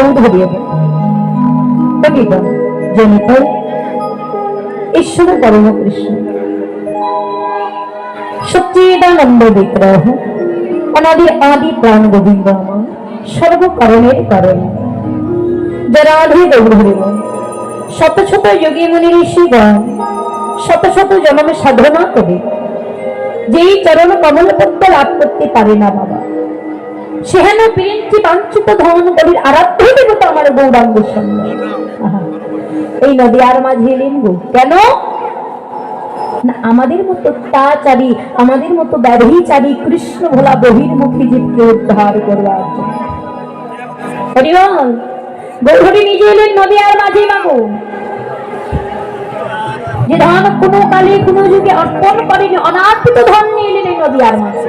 ফুল ধরিয়ে দেয় কথিত জনিত ঈশ্বর পরম কৃষ্ণ। সচ্চিদানন্দ বিগ্রহ, অনাদি আদি প্রাণ গোবিন্দ সর্বকরণের কারণ যারা আধি গৌরব শত শত যোগী মুনি ঋষিগণ শত শত জন্মে সাধনা করে। যেই চরণ কমল পদ্ম লাভ করতে পারে না বাবা। সেহেন বিরিঞ্চি বাঞ্ছিত ধন বলির আরাধ্য দেবতা আমার গৌরাঙ্গ সঙ্গে? এই নদী আর মাঝে এলেন গো কেন আমাদের মতো তাচারী, আমাদের মতো ব্যাধিচারী কৃষ্ণ ভোলা বহির্মুখী জীবকে উদ্ধার করবার হরিবল গৌরী নিজে এলেন নদী আর মাঝে মাগো যে ধন কোনো কালে কোনো যুগে অর্পণ করেনি, অনার্পিত ধন নিয়ে এলেন এই নদী আর মাঝে।